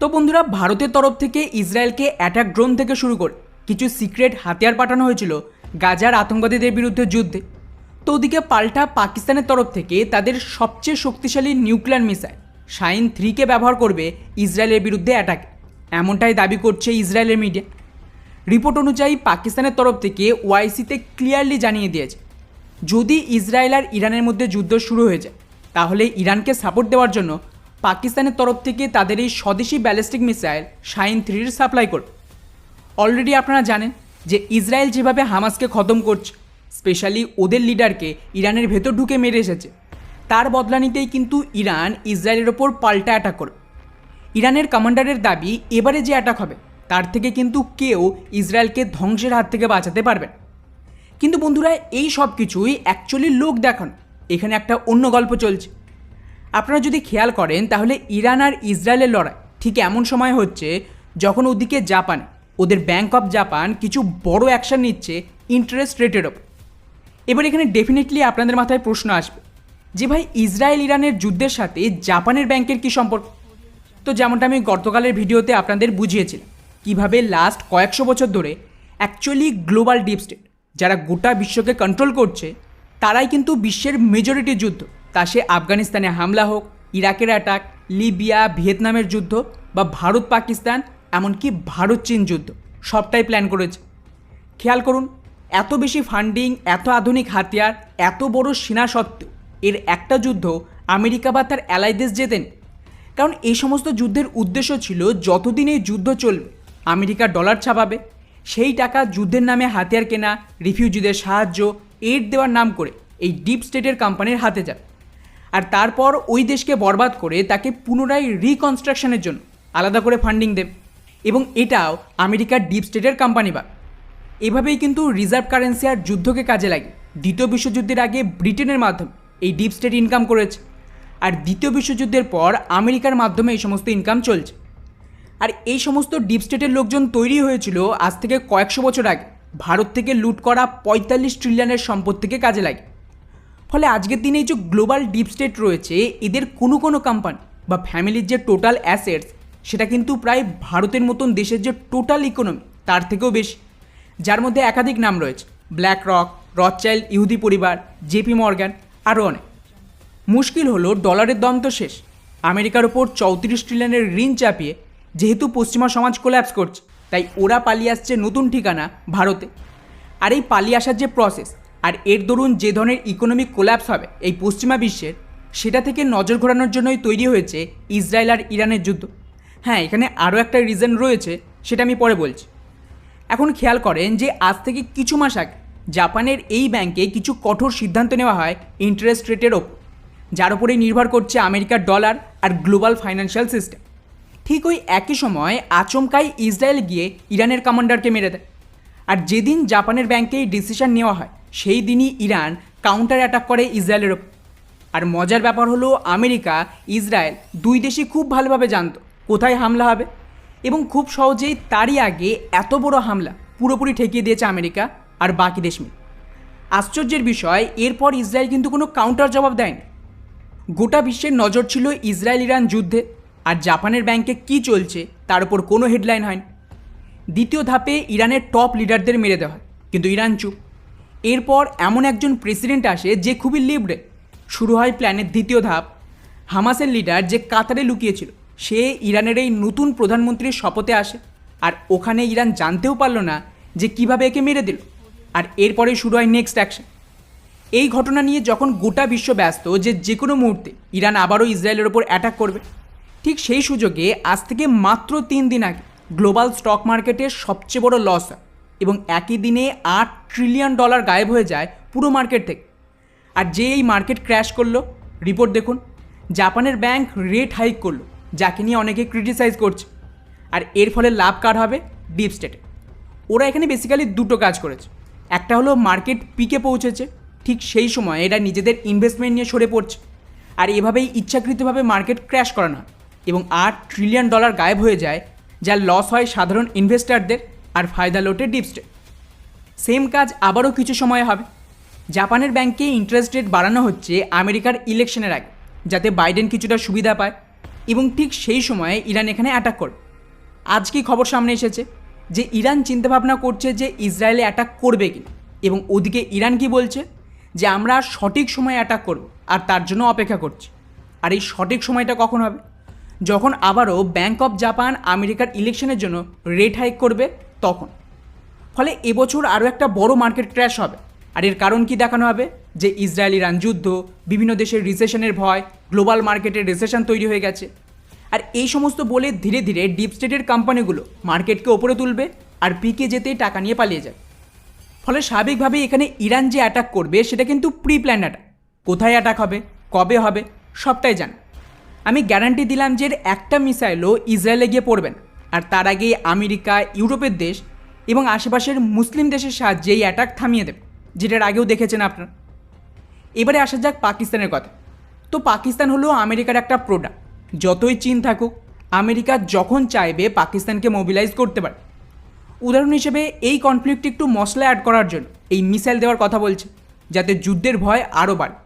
তো বন্ধুরা, ভারতের তরফ থেকে ইসরায়েলকে অ্যাটাক ড্রোন থেকে শুরু করে কিছু সিক্রেট হাতিয়ার পাঠানো হয়েছিল গাজার আতঙ্কবাদীদের বিরুদ্ধে যুদ্ধে। তো ওদিকে পাল্টা পাকিস্তানের তরফ থেকে তাদের সবচেয়ে শক্তিশালী নিউক্লিয়ার মিসাইল শাইন থ্রিকে ব্যবহার করবে ইসরায়েলের বিরুদ্ধে অ্যাটাক এমনটাই দাবি করছে ইসরায়েলের মিডিয়া রিপোর্ট অনুযায়ী পাকিস্তানের তরফ থেকে ওয়াইসিতে ক্লিয়ারলি জানিয়ে দিয়েছে, যদি ইসরায়েল আর ইরানের মধ্যে যুদ্ধ শুরু হয়ে যায়, তাহলে ইরানকে সাপোর্ট দেওয়ার জন্য পাকিস্তানের তরফ থেকে তাদের এই স্বদেশি ব্যালিস্টিক মিসাইল শাইন থ্রির সাপ্লাই করবে। অলরেডি আপনারা জানেন যে ইসরায়েল যেভাবে হামাসকে খতম করছে, স্পেশালি ওদের লিডারকে ইরানের ভেতর ঢুকে মেরে এসেছে, তার বদলা নিতেই কিন্তু ইরান ইসরায়েলের ওপর পাল্টা অ্যাটাক করবে। ইরানের কমান্ডারের দাবি এবারে যে অ্যাটাক হবে, তার থেকে কিন্তু কেউ ইসরায়েলকে ধ্বংসের হাত থেকে বাঁচাতে পারবে কিন্তু বন্ধুরা, এই সব কিছুই অ্যাকচুয়ালি লোক দেখান। এখানে একটা অন্য গল্প চলছে। আপনারা যদি খেয়াল করেন, তাহলে ইরান আর ইসরায়েলের লড়াই ঠিক এমন সময় হচ্ছে যখন ওদিকে জাপান, ওদের ব্যাংক অফ জাপান কিছু বড় অ্যাকশন নিচ্ছে ইন্টারেস্ট রেটের ওপর। এবার এখানে ডেফিনেটলি আপনাদের মাথায় প্রশ্ন আসবে যে ভাই, ইসরায়েল ইরানের যুদ্ধের সাথে জাপানের ব্যাংকের কী সম্পর্ক? তো যেমনটা আমি গতকালের ভিডিওতে আপনাদের বুঝিয়েছিলাম, কীভাবে লাস্ট কয়েকশো বছর ধরে অ্যাকচুয়ালি গ্লোবাল ডিপ স্টেট যারা গোটা বিশ্বকে কন্ট্রোল করছে, তারাই কিন্তু বিশ্বের মেজরিটি যুদ্ধ। তা সে আফগানিস্তানে হামলা হোক, ইরাকের অ্যাটাক লিবিয়া, ভিয়েতনামের যুদ্ধ বা ভারত পাকিস্তান, এমনকি ভারত চীন যুদ্ধ, সবটাই প্ল্যান করেছে। খেয়াল করুন, এত বেশি ফান্ডিং এত আধুনিক হাতিয়ার, এত বড় সেনা সত্ত্বেও এর একটা যুদ্ধ আমেরিকা বা তার অ্যালাই দেশ জেতেন। কারণ এই সমস্ত যুদ্ধের উদ্দেশ্য ছিল যতদিন এই যুদ্ধ চলবে, আমেরিকা ডলার ছাপাবে, সেই টাকা যুদ্ধের নামে হাতিয়ার কেনা রিফিউজিদের সাহায্য এড দেওয়ার নাম করে এই ডিপ স্টেটের কোম্পানির হাতে যাবে। আর তারপর ওই দেশকে বরবাদ করে তাকে পুনরায় রিকনস্ট্রাকশনের জন্য আলাদা করে ফান্ডিং দেবে। এবং এটাও আমেরিকার ডিপ স্টেটের কোম্পানি বা। এভাবেই কিন্তু রিজার্ভ কারেন্সি আর যুদ্ধকে কাজে লাগে দ্বিতীয় বিশ্বযুদ্ধের আগে ব্রিটেনের মাধ্যমে এই ডিপ স্টেট ইনকাম করেছে। আর দ্বিতীয় বিশ্বযুদ্ধের পর আমেরিকার মাধ্যমে এই সমস্ত ইনকাম চলছে। আর এই সমস্ত ডিপ স্টেটের লোকজন তৈরি হয়েছিল আজ থেকে কয়েকশো বছর আগে। ভারত থেকে লুট করা পঁয়তাল্লিশ ট্রিলিয়নের সম্পত্তিকে কাজে লাগে ফলে আজকের দিনে যে গ্লোবাল ডিপ স্টেট রয়েছে, এদের কোনো কোনো কোম্পানি বা ফ্যামিলির যে টোটাল অ্যাসেটস সেটা কিন্তু প্রায় ভারতের মতন দেশের যে টোটাল ইকোনমি তার থেকেও বেশি। যার মধ্যে একাধিক নাম রয়েছে ব্ল্যাক রক রথচাইল্ড ইহুদি পরিবার জেপি মর্গ্যান আরও অনেক। মুশকিল হলো ডলারের দম তো শেষ। আমেরিকার ওপর চৌত্রিশ ট্রিলিয়নের ঋণ চাপিয়ে যেহেতু পশ্চিমা সমাজ কোল্যাপস করছে, তাই ওরা পালিয়ে আসছে নতুন ঠিকানা ভারতে। আর এই পালিয়ে আসার যে প্রসেস আর এর দরুন যে ধরনের ইকোনমিক কোল্যাপস হবে এই পশ্চিমা বিশ্বের, সেটা থেকে নজর ঘোরানোর জন্যই তৈরি হয়েছে ইসরায়েল আর ইরানের যুদ্ধ। হ্যাঁ এখানে আরও একটা রিজন রয়েছে, সেটা আমি পরে বলছি। এখন খেয়াল করেন যে আজ থেকে কিছু মাস আগে জাপানের এই ব্যাংকে কিছু কঠোর সিদ্ধান্ত নেওয়া হয় ইন্টারেস্ট রেটের ওপর, যার উপরেই নির্ভর করছে আমেরিকার ডলার আর গ্লোবাল ফাইন্যান্সিয়াল সিস্টেম ঠিক ওই একই সময় আচমকাই ইসরায়েল গিয়ে ইরানের কমান্ডারকে মেরে দেয়। আর যেদিন জাপানের ব্যাংকে এই ডিসিশন নেওয়া হয় সেই দিনই ইরান কাউন্টার অ্যাটাক করে ইসরায়েলের আর মজার ব্যাপার হলো আমেরিকা, ইসরায়েল দুই দেশই খুব ভালোভাবে জানত কোথায় হামলা হবে এবং খুব সহজেই তারই আগে এত বড় হামলা পুরোপুরি ঠেকিয়ে দিয়েছে আমেরিকা আর বাকি দেশ মিলে। আশ্চর্যের বিষয়, এরপর ইসরায়েল কিন্তু কোনো কাউন্টার জবাব দেয়নি। গোটা বিশ্বের নজর ছিল ইসরায়েল ইরান যুদ্ধে আর জাপানের ব্যাংকে কি চলছে তার উপর কোনো হেডলাইন হয়নি। দ্বিতীয় ধাপে ইরানের টপ লিডারদের মেরে দেওয়া হয়, কিন্তু ইরান চুপ। এরপর এমন একজন প্রেসিডেন্ট আসে যে খুবই লিবড়ে শুরু হয় প্ল্যানের দ্বিতীয় ধাপ। হামাসের লিডার যে কাতারে লুকিয়েছিল, সে ইরানের এই নতুন প্রধানমন্ত্রীর শপথে আসে। আর ওখানে ইরান জানতেও পারল না যে কীভাবে একে মেরে দিল। আর এরপরে শুরু হয় নেক্সট অ্যাকশন এই ঘটনা নিয়ে যখন গোটা বিশ্ব ব্যস্ত যে যে কোনো মুহূর্তে ইরান আবারও ইসরায়েলের ওপর অ্যাটাক করবে। ঠিক সেই সুযোগে আজ থেকে মাত্র তিন দিন আগে গ্লোবাল স্টক মার্কেটের সবচেয়ে বড় লস হয়। এবং একই দিনে আট ট্রিলিয়ন ডলার গায়েব হয়ে যায় পুরো মার্কেট থেকে। আর যে এই মার্কেট ক্র্যাশ করল রিপোর্ট দেখুন, জাপানের ব্যাংক রেট হাইক করল, যাকে নিয়ে অনেকে ক্রিটিসাইজ করছে। আর এর ফলে লাভ কার হবে? ডিপ স্টেটে ওরা এখানে বেসিক্যালি দুটো কাজ করেছে। একটা হলো মার্কেট পিকে পৌঁছেছে, ঠিক সেই সময় এরা নিজেদের ইনভেস্টমেন্ট নিয়ে সরে পড়ছে। আর এভাবেই ইচ্ছাকৃতভাবে মার্কেট ক্র্যাশ করানো হয়। এবং আট ট্রিলিয়ন ডলার গায়েব হয়ে যায় যার লস হয় সাধারণ ইনভেস্টারদের আর ফায়দা লোটে ডিপ স্টেট সেম কাজ আবারও কিছু সময় হবে। জাপানের ব্যাংকে ইন্টারেস্ট রেট বাড়ানো হচ্ছে আমেরিকার ইলেকশনের আগে, যাতে বাইডেন কিছুটা সুবিধা পায় এবং ঠিক সেই সময়ে ইরান এখানে অ্যাটাক করবে। আজ কি খবর সামনে এসেছে? যে ইরান চিন্তাভাবনা করছে যে ইসরায়েলে অ্যাটাক করবে কি এবং ওদিকে ইরান কি বলছে? যে আমরা সঠিক সময়ে অ্যাটাক করব আর তার জন্য অপেক্ষা করছি। আর এই সঠিক সময়টা কখন হবে? যখন আবারও ব্যাংক অফ জাপান আমেরিকার ইলেকশনের জন্য রেট হাইক করবে তখন। ফলে এবছর আরও একটা বড় মার্কেট ক্র্যাশ হবে। আর এর কারণ কি দেখানো হবে? যে ইসরায়েল ইরান যুদ্ধ, বিভিন্ন দেশের রিসেশনের ভয়, গ্লোবাল মার্কেটে রিসেশন তৈরি হয়ে গেছে। আর এই সমস্ত বলে ধীরে ধীরে ডিপ স্টেটের কোম্পানিগুলো মার্কেটকে ওপরে তুলবে আর পিকে যেতেই টাকা নিয়ে পালিয়ে যাবে। ফলে স্বাভাবিকভাবেই এখানে ইরান যে অ্যাটাক করবে, সেটা কিন্তু প্রি প্ল্যান অ্যাটাক কোথায় অ্যাটাক হবে? কবে হবে? সবটাই জান। আমি গ্যারান্টি দিলাম যে এর একটা মিসাইলও ইসরায়েলে গিয়ে পড়বেন আর তার আগে আমেরিকা, ইউরোপের দেশ এবং আশেপাশের মুসলিম দেশের সাহায্যে এই অ্যাটাক থামিয়ে দেবে, যেটার আগেও দেখেছেন আপনারা। এবারে আসা যাক পাকিস্তানের কথা। তো পাকিস্তান হলো আমেরিকার একটা প্রোডাক্ট যতই চীন থাকুক, আমেরিকা যখন চাইবে পাকিস্তানকে মোবিলাইজ করতে পারে। উদাহরণ হিসেবে এই কনফ্লিক্ট একটু মশলা অ্যাড করার জন্য, এই মিসাইল দেওয়ার কথা বলছে, যাতে যুদ্ধের ভয় আরও বাড়ে।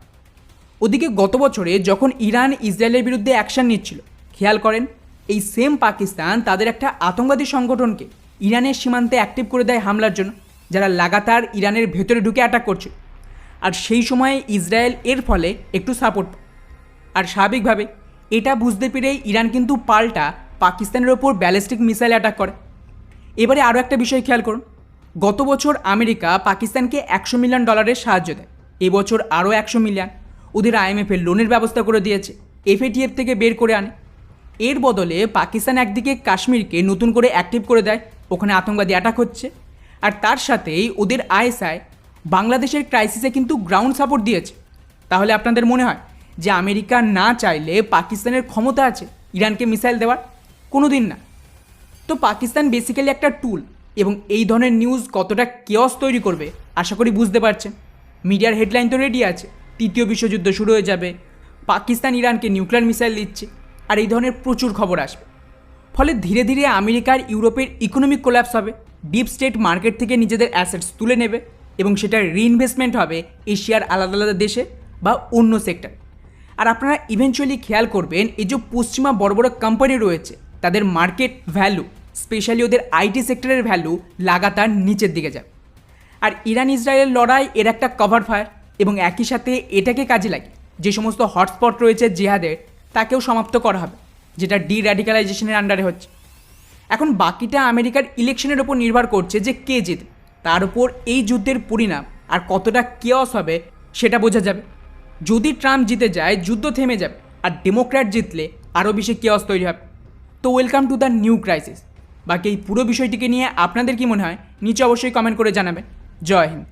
ওদিকে গত বছরে যখন ইরান, ইসরায়েলের বিরুদ্ধে অ্যাকশন নিচ্ছিল, খেয়াল করেন এই সেম পাকিস্তান তাদের একটা আতঙ্কবাদী সংগঠনকে ইরানের সীমান্তে অ্যাক্টিভ করে দেয় হামলার জন্য, যারা লাগাতার ইরানের ভেতরে ঢুকে অ্যাটাক করছে। আর সেই সময়ে ইসরায়েল এর ফলে একটু সাপোর্ট আর স্বাভাবিকভাবে এটা বুঝতে পেরে ইরান কিন্তু পাল্টা পাকিস্তানের ওপর ব্যালিস্টিক মিসাইল অ্যাটাক করে। এবারে আরও একটা বিষয় খেয়াল করুন, গত বছর আমেরিকা পাকিস্তানকে একশো মিলিয়ন ডলারের সাহায্য দেয়, এবছর আরও একশো মিলিয়ন ওদের আইএমএফের লোনের ব্যবস্থা করে দিয়েছে এফএটিএফ থেকে বের করে আনে। এর বদলে পাকিস্তান একদিকে কাশ্মীরকে নতুন করে অ্যাক্টিভ করে দেয়, ওখানে আতঙ্কবাদী অ্যাটাক হচ্ছে। আর তার সাথেই ওদের আইএসআই বাংলাদেশের ক্রাইসিসে কিন্তু গ্রাউন্ড সাপোর্ট দিয়েছে। তাহলে আপনাদের মনে হয় যে আমেরিকা না চাইলে পাকিস্তানের ক্ষমতা আছে ইরানকে মিসাইল দেওয়ার? কোনো দিন না। তো পাকিস্তান বেসিক্যালি একটা টুল এবং এই ধরনের নিউজ কতটা কেয়স তৈরি করবে, আশা করি বুঝতে পারছেন। মিডিয়ার হেডলাইন তো রেডি আছে, তৃতীয় বিশ্বযুদ্ধ শুরু হয়ে যাবে পাকিস্তান ইরানকে নিউক্লিয়ার মিসাইল দিচ্ছে। আর এই ধরনের প্রচুর খবর আসবে। ফলে ধীরে ধীরে আমেরিকার ইউরোপের ইকোনমিক কোল্যাপস হবে ডিপ স্টেট মার্কেট থেকে নিজেদের অ্যাসেটস তুলে নেবে এবং সেটার রিইনভেস্টমেন্ট হবে এশিয়ার আলাদা আলাদা দেশে বা অন্য সেক্টর আর আপনারা ইভেনচুয়ালি খেয়াল করবেন, এই যে পশ্চিমা বড় বড় কোম্পানি রয়েছে, তাদের মার্কেট ভ্যালু স্পেশালি ওদের আইটি সেক্টরের ভ্যালু লাগাতার নিচের দিকে যায় আর ইরান ইসরায়েলের লড়াই এর একটা কভার ফায়ার এবং একই সাথে এটাকে কাজে লাগে যে সমস্ত হটস্পট রয়েছে জিহাদের তাকেও সমাপ্ত করা হবে, যেটা ডি র্যাডিক্যালাইজেশনের আন্ডারে হচ্ছে। এখন বাকিটা আমেরিকার ইলেকশনের ওপর নির্ভর করছে যে কে জিতবে। তার উপর এই যুদ্ধের পরিণাম আর কতটা কেয়স হবে সেটা বোঝা যাবে। যদি ট্রাম্প জিতে যায়, যুদ্ধ থেমে যাবে আর ডেমোক্র্যাট জিতলে আরও বেশি কেয়স তৈরি হবে। তো welcome to the new crisis বাকি এই পুরো বিষয়টিকে নিয়ে আপনাদের কি মনে হয়, নিচে অবশ্যই কমেন্ট করে জানাবেন। জয় হিন্দ।